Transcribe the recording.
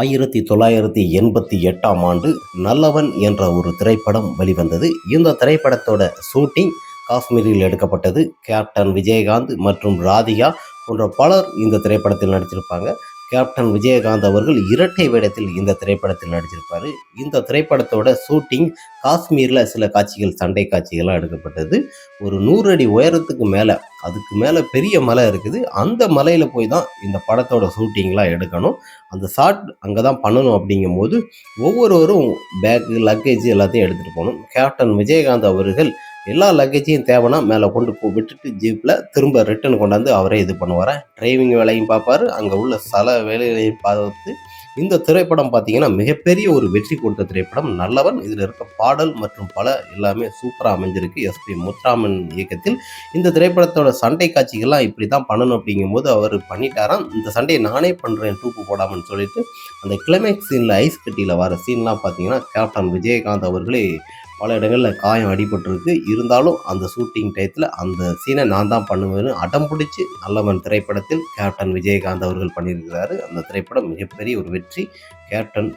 ஆயிரத்தி தொள்ளாயிரத்தி எண்பத்தி எட்டாம் ஆண்டு நல்லவன் என்ற ஒரு திரைப்படம் வெளிவந்தது. இந்த திரைப்படத்தோட ஷூட்டிங் காஷ்மீரில் எடுக்கப்பட்டது. கேப்டன் விஜயகாந்த் மற்றும் ராதிகா போன்ற பலர் இந்த திரைப்படத்தில் நடிச்சிருப்பாங்க கேப்டன் விஜயகாந்த் அவர்கள் இரட்டை வேடத்தில் இந்த திரைப்படத்தில் நடிச்சிருப்பார். இந்த திரைப்படத்தோட ஷூட்டிங் காஷ்மீரில் சில காட்சிகள் சண்டை காட்சிகள்லாம் எடுக்கப்பட்டது. ஒரு நூறு அடி உயரத்துக்கு மேலே அதுக்கு மேலே பெரிய மலை இருக்குது. அந்த மலையில் போய் தான் இந்த படத்தோட ஷூட்டிங்லாம் எடுக்கணும். அந்த ஷாட் அங்கே தான் பண்ணணும் அப்படிங்கும்போது ஒவ்வொருவரும் பேக்கு லக்கேஜ் எல்லாத்தையும் எடுத்துகிட்டு போகணும். கேப்டன் விஜயகாந்த் அவர்கள் எல்லா லக்கேஜையும் தேவைன்னா மேலே கொண்டு போ விட்டுட்டு ஜீப்பில் திரும்ப ரிட்டர்ன் கொண்டாந்து அவரே இது பண்ணுவார். டிரைவிங் வேலையும் பார்ப்பார். அங்கே உள்ள சில வேலைகளையும் பார்த்து இந்த திரைப்படம் பார்த்தீங்கன்னா மிகப்பெரிய ஒரு வெற்றி கொடுத்த திரைப்படம். நல்லவன் இதில் இருக்க பாடல் மற்றும் பல எல்லாமே சூப்பராக அமைஞ்சிருக்கு. எஸ்பி முத்துராமன் இயக்கத்தில் இந்த திரைப்படத்தோட சண்டை காட்சிகள்லாம் இப்படி தான் பண்ணணும் அப்படிங்கும்போது அவர் பண்ணிட்டாராம். இந்த சண்டையை நானே பண்ணுறேன் டூப்பு போடாமன்னு சொல்லிட்டு அந்த கிளைமேக்ஸ் சீனில் ஐஸ் கட்டியில் வர சீன்லாம் பார்த்தீங்கன்னா கேப்டன் விஜயகாந்த் அவர்களே பல இடங்களில் காயம் அடிபட்டிருக்கு. இருந்தாலும் அந்த ஷூட்டிங் டயத்தில் அந்த சீனை நான் தான் பண்ணுவேன்னு அடம் பிடிச்சி நல்லவன் திரைப்படத்தில் கேப்டன் விஜயகாந்த் அவர்கள் பண்ணியிருக்கிறாரு. அந்த திரைப்படம் மிகப்பெரிய ஒரு வெற்றி. கேப்டன்